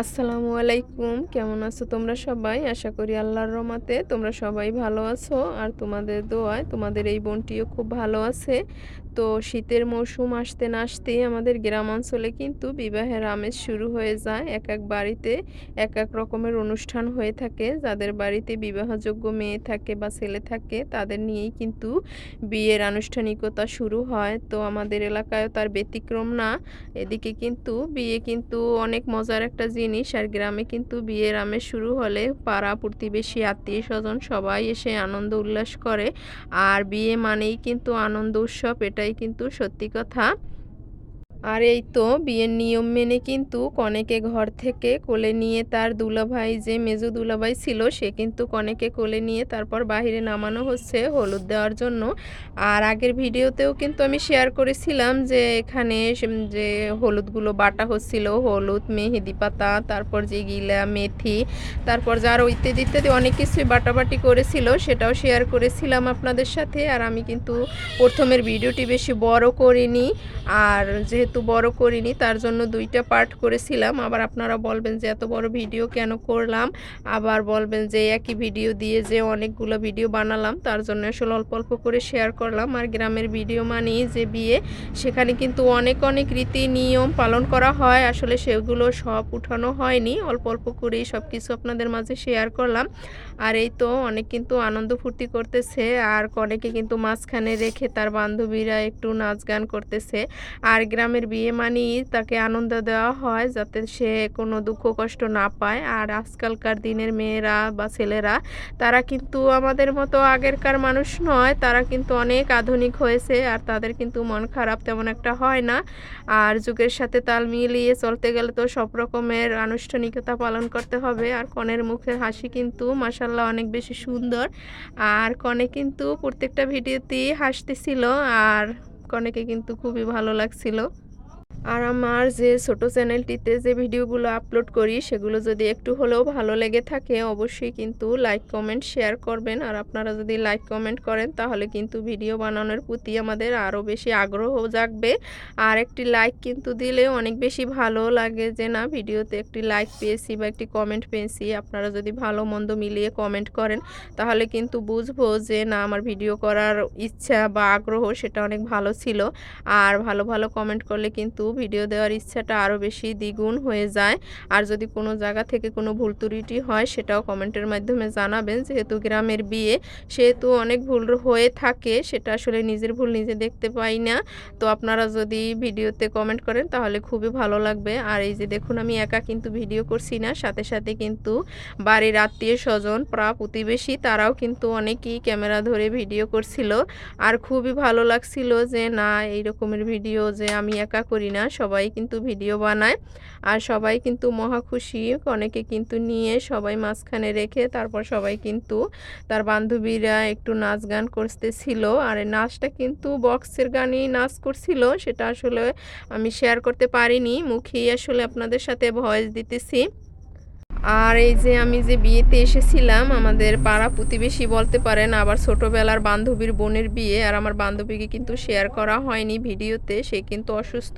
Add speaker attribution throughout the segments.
Speaker 1: আসসালামু আলাইকুম, কেমন আছো তোমরা সবাই? আশা করি আল্লাহর রমাতে তোমরা সবাই ভালো আছো, আর তোমাদের দোয়ায় তোমাদের এই বোনটিও খুব ভালো আছে। তো শীতের মৌসুম আসতে না আসতেই আমাদের গ্রাম অঞ্চলে কিন্তু বিবাহের আমেজ শুরু হয়ে যায়। এক এক বাড়িতে এক এক রকমের অনুষ্ঠান হয়ে থাকে। যাদের বাড়িতে বিবাহযোগ্য মেয়ে থাকে বা ছেলে থাকে, তাদের নিয়েই কিন্তু বিয়ের আনুষ্ঠানিকতা শুরু হয়। তো আমাদের এলাকায়ও তার ব্যতিক্রম না। এদিকে কিন্তু বিয়ে কিন্তু অনেক মজার একটা জিনিস। আর গ্রামে কিন্তু বিয়ের আমেজ শুরু হলে পাড়া, প্রতিবেশী আত্মীয় স্বজন সবাই এসে আনন্দ উল্লাস করে। আর বিয়ে মানেই কিন্তু আনন্দ উৎসব। এটাই কিন্তু সত্যি কথা আর এই তো বিয়ের নিয়ম মেনে কিন্তু কনেকে ঘর থেকে কোলে নিয়ে তার দুলাভাই যে মেজু দুলাভাই ছিল, সে কিন্তু কনেকে কোলে নিয়ে তারপর বাইরে নামানো হচ্ছে হলুদ দেওয়ার জন্য। আর আগের ভিডিওতেও কিন্তু আমি শেয়ার করেছিলাম যে এখানে যে হলুদগুলো বাটা হচ্ছিল, হলুদ, মেহেদি পাতা, তারপর যে গিলা, মেথি, তারপর যার ইত্যাদি ইত্যাদি অনেক কিছুই বাটাবাটি করেছিল, সেটাও শেয়ার করেছিলাম আপনাদের সাথে। আর আমি কিন্তু প্রথমের ভিডিওটি বেশি বড় করিনি। আর যেহেতু বড় করিনি, তার জন্য দুইটা পার্ট করেছিলাম। আবার আপনারা বলবেন যে এত বড় ভিডিও কেন করলাম? আবার বলবেন যে একই ভিডিও দিয়ে যে অনেকগুলো ভিডিও বানালাম, তার জন্য আসলে অল্প অল্প করে শেয়ার করলাম। আর গ্রামের ভিডিও মানেই যে বিয়ে, সেখানে কিন্তু অনেক অনেক রীতি নিয়ম পালন করা হয়। আসলে সেগুলো সব উঠানো হয়নি। অল্প অল্প করেই সব কিছু আপনাদের মাঝে শেয়ার করলাম। আর এই তো অনেক কিন্তু আনন্দ ফুর্তি করতেছে। আর কনেকে কিন্তু মাঝখানে রেখে তার বান্ধবীরা একটু নাচ গান করতেছে। আর গ্রামের বিয়ে মানেই তাকে আনন্দ দেওয়া হয় যাতে সে কোনো দুঃখ কষ্ট না পায়। আর আজকালকার দিনের মেয়েরা বা ছেলেরা, তারা কিন্তু আমাদের মতো আগেরকার মানুষ নয়, তারা কিন্তু অনেক আধুনিক হয়েছে আর তাদের কিন্তু মন খারাপ তেমন একটা হয় না। আর যুগের সাথে তাল মিলিয়ে চলতে গেলে তো সব রকমের আনুষ্ঠানিকতা পালন করতে হবে। আর কনের মুখের হাসি কিন্তু মাসাল্লাহ অনেক বেশি সুন্দর। আর কনে কিন্তু প্রত্যেকটা ভিডিওতেই হাসতেছিল আর কনেকে কিন্তু খুবই ভালো লাগছিল। আর আমার যে ছোট চ্যানেলটিতে যে ভিডিওগুলো আপলোড করি, সেগুলো যদি একটু হলেও ভালো লেগে থাকে, অবশ্যই কিন্তু লাইক কমেন্ট শেয়ার করবেন। আর আপনারা যদি লাইক কমেন্ট করেন, তাহলে কিন্তু ভিডিও বানানোর প্রতি আমাদের আরও বেশি আগ্রহ জাগবে। আর একটি লাইক কিন্তু দিলে অনেক বেশি ভালো লাগে যে, না, ভিডিওতে একটি লাইক পেয়েছি বা একটি কমেন্ট পেয়েছি। আপনারা যদি ভালো মন্দ মিলিয়ে কমেন্ট করেন, তাহলে কিন্তু বুঝব যে, না, আমার ভিডিও করার ইচ্ছা বা আগ্রহ সেটা অনেক ভালো ছিল। আর ভালো ভালো কমেন্ট করলে কিন্তু ভিডিও দেওয়ার ইচ্ছাটা আরও বেশি দ্বিগুণ হয়ে যায়। আর যদি কোনো জায়গা থেকে কোনো ভুল ত্রুটি হয়, সেটাও কমেন্টের মাধ্যমে জানাবেন। যেহেতু গ্রামের বিয়ে, সেহেতু অনেক ভুল হয়ে থাকে, সেটা আসলে নিজের ভুল নিজে দেখতে পাই না। তো আপনারা যদি ভিডিওতে কমেন্ট করেন, তাহলে খুবই ভালো লাগবে। আর এই যে দেখুন, আমি একা কিন্তু ভিডিও করছি না। সাথে সাথে কিন্তু বাড়ির আত্মীয় স্বজন প্রা প্রতিবেশী, তারাও কিন্তু অনেকেই ক্যামেরা ধরে ভিডিও করছিল। আর খুবই ভালো লাগছিল যে, না এই রকমের ভিডিও যে আমি একা করি না, সবাই কিন্তু ভিডিও বানায়। আর সবাই কিন্তু মহা খুশি, অনেকে কিন্তু নিয়ে সবাই মাঝখানে রেখে তারপর সবাই কিন্তু তার বান্ধবীরা একটু নাচ গান করতেছিল। আর নাচটা কিন্তু বক্সের গানই নাচ করছিল, সেটা আসলে আমি শেয়ার করতে পারিনি। মুখেই আসলে আপনাদের সাথে ভয়েস দিতেছি। আর এই যে আমি যে বিয়েতে এসেছিলাম আমাদের পাড়া প্রতিবেশী বলতে পারেন আবার ছোটবেলার বান্ধবীর বোনের বিয়ে আর আমার বান্ধবীকে কিন্তু শেয়ার করা হয়নি ভিডিওতে সে কিন্তু অসুস্থ।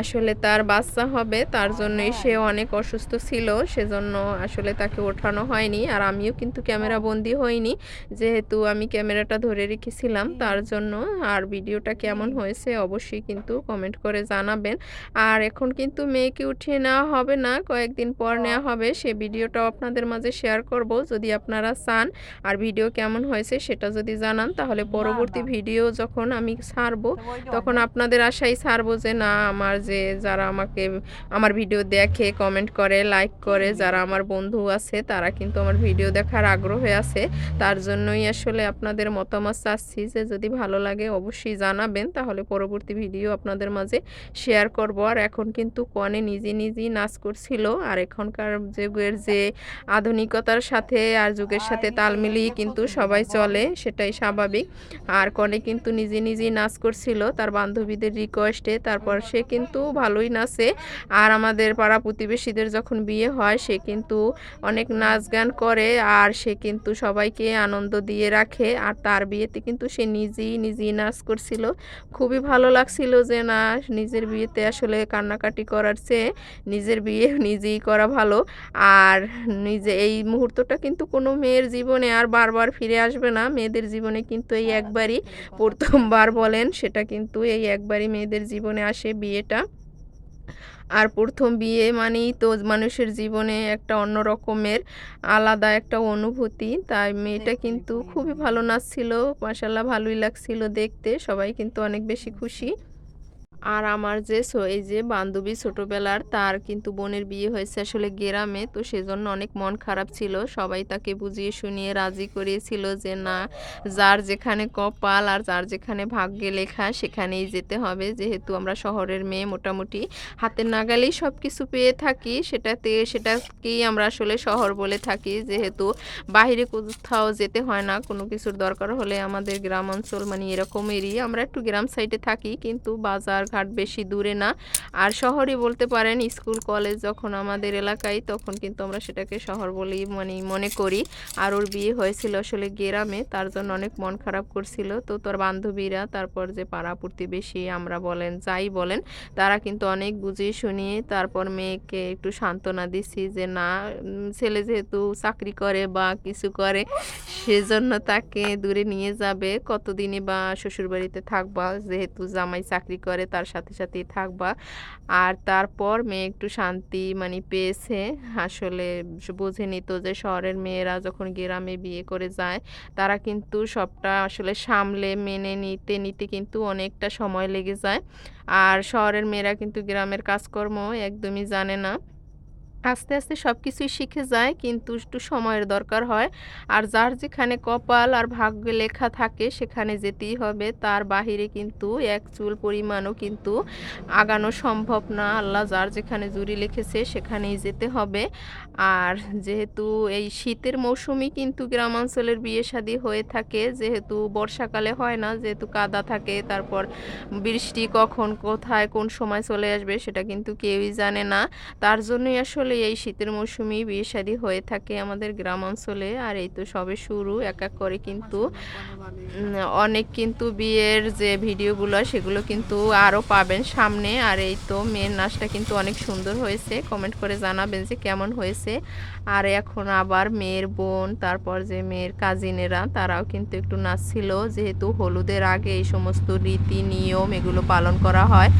Speaker 1: আসলে তার বাচ্চা হবে তার জন্যই সে অনেক অসুস্থ ছিল সেজন্য আসলে তাকে ওঠানো হয়নি আর আমিও কিন্তু ক্যামেরা বন্দি হইনি যেহেতু আমি ক্যামেরাটা ধরে রেখেছিলাম তার জন্য। আর ভিডিওটা কেমন হয়েছে অবশ্যই কিন্তু কমেন্ট করে জানাবেন। আর এখন কিন্তু মেয়েকে উঠিয়ে নেওয়া হবে না কয়েকদিন পর নেওয়া হবে সে ভিডিওটাও আপনাদের মাঝে শেয়ার করব। যদি আপনারা চান আর ভিডিও কেমন হয়েছে সেটা যদি জানান তাহলে পরবর্তী ভিডিও যখন আমি ছাড়বো তখন আপনাদের আশাই ছাড়বো যে না আমার যে যারা আমাকে আমার ভিডিও দেখে কমেন্ট করে লাইক করে যারা আমার বন্ধু আছে তারা কিন্তু আমার ভিডিও দেখার আগ্রহে আছে। তার জন্যই আসলে আপনাদের মতামত চাচ্ছি যে যদি ভালো লাগে অবশ্যই জানাবেন তাহলে পরবর্তী ভিডিও আপনাদের মাঝে শেয়ার করব। আর এখন কিন্তু কনে নিজে নিজেই নাচ করছিল আর এখনকার যে যুগের যে আধুনিকতার সাথে আর যুগের সাথে তাল মিলিয়ে কিন্তু সবাই চলে, সেটাই স্বাভাবিক। আর কনে কিন্তু নিজে নিজেই নাচ করছিল, তার বান্ধবীদের রিকোয়েস্টে তারপর সে কিন্তু ভালোই নাচে। আর আমাদের পাড়া প্রতিবেশীদের যখন বিয়ে হয়, সে কিন্তু অনেক নাচ গান করে, আর সে কিন্তু সবাইকে আনন্দ দিয়ে রাখে। আর তার বিয়েতে কিন্তু সে নিজেই নিজেই নাচ করছিল। খুবই ভালো লাগছিল যে, না, নিজের বিয়েতে আসলে কান্নাকাটি করার চেয়ে নিজের বিয়ে নিজেই করা ভালো। আর নিজে এই মুহূর্তটা কিন্তু কোনো মেয়ের জীবনে আর বারবার ফিরে আসবে না। মেয়েদের জীবনে কিন্তু এই একবারই প্রথমবার বলেন সেটা কিন্তু এই একবারই মেয়েদের জীবনে আসে বিয়েটা। আর প্রথম বিয়ে মানেই তো মানুষের জীবনে একটা অন্য রকমের আলাদা একটা অনুভূতি। তাই মেয়েটা কিন্তু খুবই ভালো নাচছিল মাসাল্লাহ ভালোই লাগছিল দেখতে সবাই কিন্তু অনেক বেশি খুশি। আর আমার যে এই যে বান্ধবী ছোটবেলার তার কিন্তু বোনের বিয়ে হয়েছে আসলে গ্রামে, তো সেজন্য অনেক মন খারাপ ছিল। সবাই তাকে বুঝিয়ে শুনিয়ে রাজি করিয়েছিল যে না, যার যেখানে কপাল আর যার যেখানে ভাগ্যে লেখা সেখানেই যেতে হবে। যেহেতু আমরা শহরের মেয়ে মোটামুটি, হাতের নাগালেই সব কিছু পেয়ে থাকি। সেটাতে, সেটাকেই আমরা আসলে শহর বলে থাকি। যেহেতু বাইরে কোথাও যেতে হয় না, কোনো কিছুর দরকার হলে আমাদের গ্রাম অঞ্চল মানে এরকমেরই আমরা একটু গ্রাম সাইডে থাকি। কিন্তু বাজার ঘাট বেশি দূরে না। আর শহরই বলতে পারেন, স্কুল, কলেজ যখন আমাদের এলাকায়, তখন কিন্তু আমরা সেটাকে শহর বলেই মানে মনে করি। আর ওর বিয়ে হয়েছিল আসলে গ্রামে, তার জন্য অনেক মন খারাপ করছিল। তো তোর বান্ধবীরা, তারপর যে পাড়া প্রতিবেশী আমরা বলেন, যাই বলেন, তারা কিন্তু অনেক বুঝিয়ে শুনিয়ে তারপর মেয়েকে একটু সান্ত্বনা দিছি যে, না, ছেলে যেহেতু চাকরি করে বা কিছু করে, সেজন্য তাকে দূরে নিয়ে যাবে। কতদিনই বা শ্বশুরবাড়িতে থাকবা, যেহেতু জামাই চাকরি করে, তার সাথে সাথেই থাকবা। আর তারপর মেয়ে একটু শান্তি মানে পেয়েছে। আসলে বুঝে নিত যে শহরের মেয়েরা যখন গ্রামে বিয়ে করে যায়, তারা কিন্তু সবটা আসলে সামলে, মেনে নিতে নিতে কিন্তু অনেকটা সময় লেগে যায়। আর শহরের মেয়েরা কিন্তু গ্রামের কাজকর্ম একদমই জানে না। আস্তে আস্তে সব কিছুই শিখে যায়, কিন্তু একটু সময়ের দরকার হয়। আর যার যেখানে কপাল আর ভাগ্যে লেখা থাকে, সেখানে যেতেই হবে। তার বাহিরে কিন্তু এক চুল পরিমাণও কিন্তু আগানো সম্ভব না। আল্লাহ যার যেখানে জুড়ি লিখেছে, সেখানেই যেতে হবে। আর যেহেতু এই শীতের মৌসুমে কিন্তু গ্রামাঞ্চলের বিয়ে শাদী হয়ে থাকে, যেহেতু বর্ষাকালে হয় না, যেহেতু কাদা থাকে, তারপর বৃষ্টি কখন কোথায় কোন সময় চলে আসবে, সেটা কিন্তু কেউই জানে না। তার জন্যই আসলে এই শীতের মৌসুমেই বিয়ে শাদী হয়ে থাকে আমাদের গ্রাম অঞ্চলে। আর এই তো সবে শুরু, এক এক করে কিন্তু অনেক কিন্তু বিয়ের যে ভিডিওগুলো, সেগুলো কিন্তু আরও পাবেন সামনে। আর এই তো মেয়ের নাচটা কিন্তু অনেক সুন্দর হয়েছে। কমেন্ট করে জানাবেন যে কেমন হয়েছে। আর এখন আবার মেয়ের বোন, তারপর যে মেয়ের কাজিনেরা, তারাও কিন্তু একটু নাচছিল। যেহেতু হলুদের আগে এই সমস্ত রীতি নিয়ম এগুলো পালন করা হয়।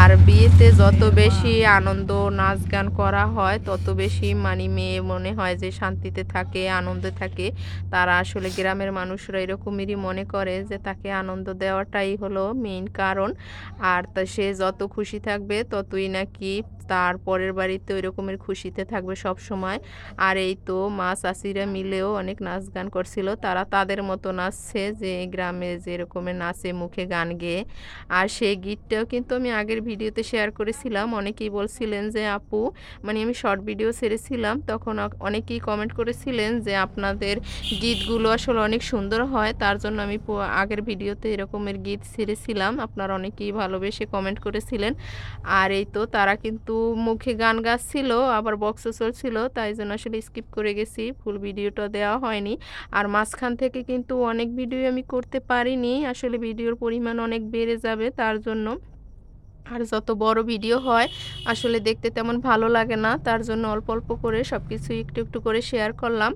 Speaker 1: আর বিয়েতে যত বেশি আনন্দ, নাচ গান করা হয় তত বেশি মানে মেয়ে মনে হয় যে শান্তিতে থাকে, আনন্দে থাকে। তারা আসলে গ্রামের মানুষরা এরকমেরই মনে করে যে তাকে আনন্দ দেওয়াটাই হলো মেইন কারণ। আর তা সে যত খুশি থাকবে, ততই নাকি তার পরের বাড়িতে ওই রকমের খুশিতে থাকবে সব সময়। আর এই তো মা চাষিরা মিলেও অনেক নাচ গান করছিল। তারা তাদের মতো নাচছে যে গ্রামে যে রকমের নাচে মুখে গান গেয়ে। আর সেই গীতটাও কিন্তু আমি আগের ভিডিওতে শেয়ার করেছিলাম। অনেকেই বলছিলেন যে, আপু মানে আমি শর্ট ভিডিও ছেড়েছিলাম। তখন অনেকেই কমেন্ট করেছিলেন যে, আপনাদের গীতগুলো আসলে অনেক সুন্দর হয়। তার জন্য আমি আগের ভিডিওতে এরকমের গীত ছেড়েছিলাম। আপনারা অনেকেই ভালোবেসে কমেন্ট করেছিলেন। আর এই তো তারা কিন্তু মুখে গান গাচ্ছিল, আবার বক্সও চলছিল, তাই জন্য আসলে স্কিপ করে গেছি। ফুল ভিডিওটা দেওয়া হয়নি। আর মাঝখান থেকে কিন্তু অনেক ভিডিও আমি করতে পারিনি। আসলে ভিডিওর পরিমাণ অনেক বেড়ে যাবে তার জন্য। আর যত বড় ভিডিও হয়, আসলে দেখতে তেমন ভালো লাগে না। তার জন্য অল্প অল্প করে সব কিছু একটু একটু করে শেয়ার করলাম।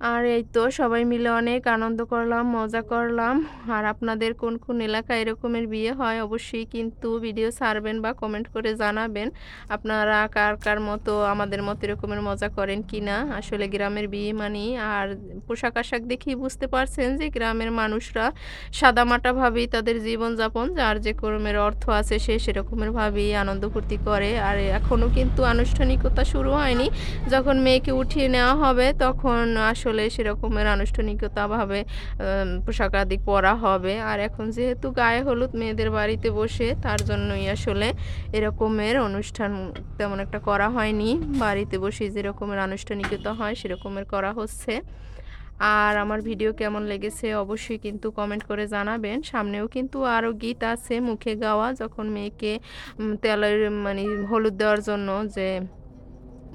Speaker 1: আর এই তো সবাই মিলে অনেক আনন্দ করলাম, মজা করলাম। আর আপনাদের কোন কোন এলাকায় এরকমের বিয়ে হয় অবশ্যই কিন্তু ভিডিও ছাড়বেন বা কমেন্ট করে জানাবেন। আপনারা কার কার মতো, আমাদের মতো এরকমের মজা করেন কি না আসলে গ্রামের বিয়ে মানি আর পোশাক আশাক দেখেই বুঝতে পারছেন যে গ্রামের মানুষরা সাদামাটাভাবেই তাদের জীবনযাপন, যার যে কর্মের অর্থ আছে সে সেরকমের ভাবেই আনন্দ ফুর্তি করে। আর এখনও কিন্তু আনুষ্ঠানিকতা শুরু হয়নি। যখন মেয়েকে উঠিয়ে নেওয়া হবে তখন আসলে আসলে সেরকমের আনুষ্ঠানিকতাভাবে পোশাক আদি পরা হবে। আর এখন যেহেতু গায়ে হলুদ মেয়েদের বাড়িতে বসে, তার জন্যই আসলে এরকমের অনুষ্ঠান তেমন একটা করা হয়নি। বাড়িতে বসে যেরকমের আনুষ্ঠানিকতা হয়, সেরকমের করা হচ্ছে। আর আমার ভিডিও কেমন লেগেছে অবশ্যই কিন্তু কমেন্ট করে জানাবেন। সামনেও কিন্তু আরও গীত আছে, মুখে গাওয়া, যখন মেয়েকে তেলের মানে হলুদ দেওয়ার জন্য যে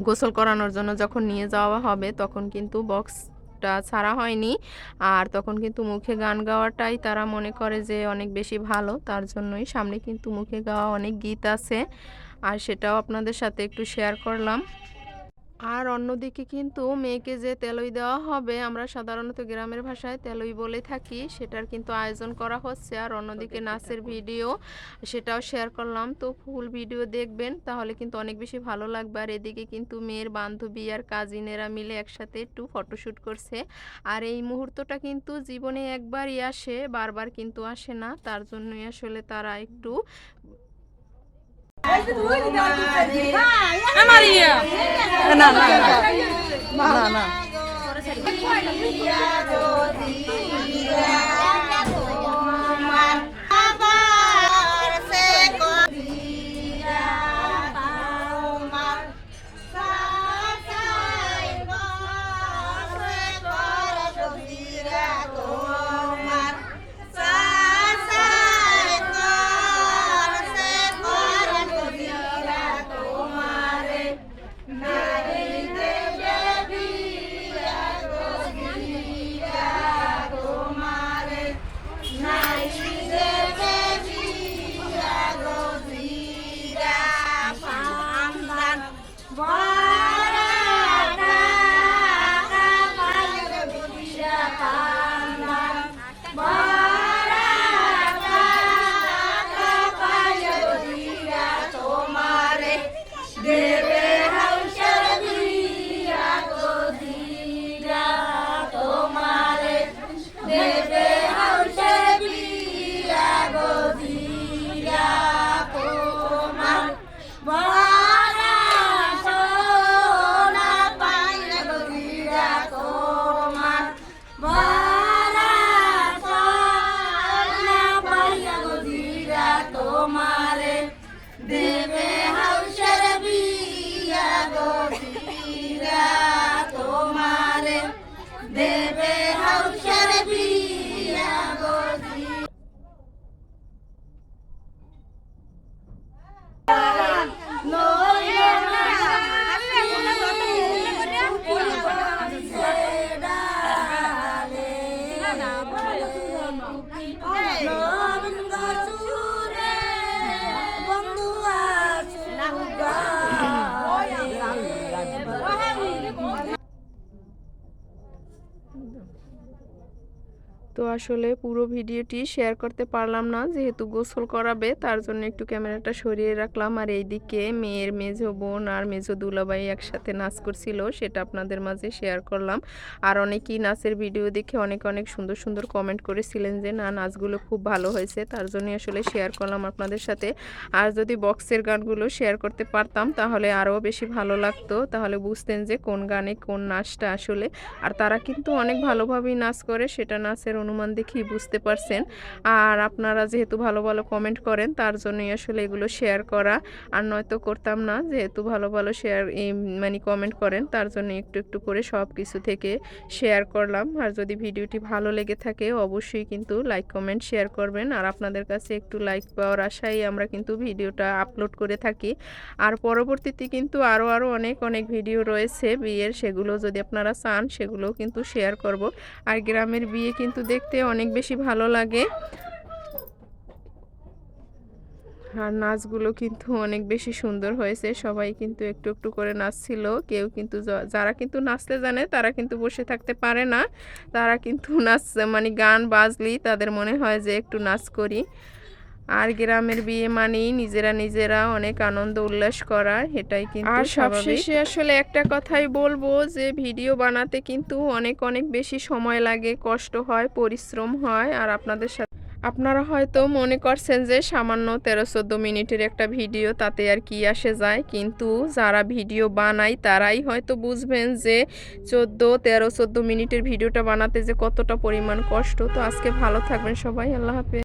Speaker 1: গোসল করানোর জন্য যখন নিয়ে যাওয়া হবে, তখন কিন্তু বক্সটা ছাড়া হয়নি। আর তখন কিন্তু মুখে গান গাওয়াটাই তারা মনে করে যে অনেক বেশি ভালো। তার জন্যই সামনে কিন্তু মুখে গাওয়া অনেক গীত আছে। আর সেটাও আপনাদের সাথে একটু শেয়ার করলাম। আর অন্যদিকে কিন্তু মেয়েকে যে তেলই দেওয়া হবে আমরা সাধারণত গ্রামের ভাষায় তেলই বলে থাকি। সেটার কিন্তু আয়োজন করা হচ্ছে। আর অন্যদিকে নাচের ভিডিও সেটাও শেয়ার করলাম। তো ফুল ভিডিও দেখবেন তাহলে কিন্তু অনেক বেশি ভালো লাগবে। আর এদিকে কিন্তু মেয়ের বান্ধবী আর কাজিনেরা মিলে একসাথে একটু ফটোশ্যুট করছে। আর এই মুহূর্তটা কিন্তু জীবনে একবারই আসে বারবার কিন্তু আসে না। তার জন্যই আসলে তারা একটু
Speaker 2: Maria! না না না না
Speaker 1: তো আসলে পুরো ভিডিওটি শেয়ার করতে পারলাম না। যেহেতু গোসল করাবে, তার জন্য একটু ক্যামেরাটা সরিয়ে রাখলাম। আর এইদিকে মেয়ের মেজো বোন আর মেজো দুলাভাই একসাথে নাচ করছিল, সেটা আপনাদের মাঝে শেয়ার করলাম। আর অনেকেই নাচের ভিডিও দেখে অনেক অনেক সুন্দর সুন্দর কমেন্ট করেছিলেন যে, না, নাচগুলো খুব ভালো হয়েছে। তার জন্য আসলে শেয়ার করলাম আপনাদের সাথে। আর যদি বক্সের গানগুলো শেয়ার করতে পারতাম, তাহলে আরও বেশি ভালো লাগতো। তাহলে বুঝতেন যে, কোন গানে কোন নাচটা আসলে। আর তারা কিন্তু অনেক ভালোভাবেই নাচ করে, সেটা নাচের অনুমান দেখেই বুঝতে পারছেন। আর আপনারা যেহেতু ভালো ভালো কমেন্ট করেন, তার জন্যই আসলে এগুলো শেয়ার করা। আর নয়তো করতাম না, যেহেতু ভালো ভালো শেয়ার মানে কমেন্ট করেন, তার জন্য একটু একটু করে সব কিছু থেকে শেয়ার করলাম। আর যদি ভিডিওটি ভালো লেগে থাকে, অবশ্যই কিন্তু লাইক কমেন্ট শেয়ার করবেন। আর আপনাদের কাছে একটু লাইক পাওয়ার আশায় আমরা কিন্তু ভিডিওটা আপলোড করে থাকি। আর পরবর্তীতে কিন্তু আরও আরও অনেক অনেক ভিডিও রয়েছে বিয়ের, সেগুলো যদি আপনারা চান, সেগুলোও কিন্তু শেয়ার করব। আর গ্রামের বিয়ে কিন্তু দেখতে অনেক বেশি ভালো লাগে। আর নাচগুলো কিন্তু অনেক বেশি সুন্দর হয়েছে। সবাই কিন্তু একটু একটু করে নাচছিল। কেউ কিন্তু যারা কিন্তু নাচতে জানে তারা কিন্তু বসে থাকতে পারে না। তারা কিন্তু নাচ মানে গান বাজলি তাদের মনে হয় যে একটু নাচ করি। আর গ্রামের বিয়ে মানেই নিজেরা নিজেরা অনেক আনন্দ উল্লাস করা এটাই কিন্তু আর সবশেষে আসলে একটা কথাই বলব যে ভিডিও বানাতে কিন্তু অনেক অনেক বেশি সময় লাগে কষ্ট হয় পরিশ্রম হয়। আর আপনাদের সাথে আপনারা হয়তো মনে করছেন যে সামান্য তেরো চোদ্দ মিনিটের একটা ভিডিও তাতে আর কি আসে যায়। কিন্তু যারা ভিডিও বানায় তারাই হয়তো বুঝবেন যে চোদ্দ তেরো চোদ্দ মিনিটের ভিডিওটা বানাতে যে কতটা পরিমাণ কষ্ট। তো আজকে ভালো থাকবেন সবাই আল্লাহ হাফেজ।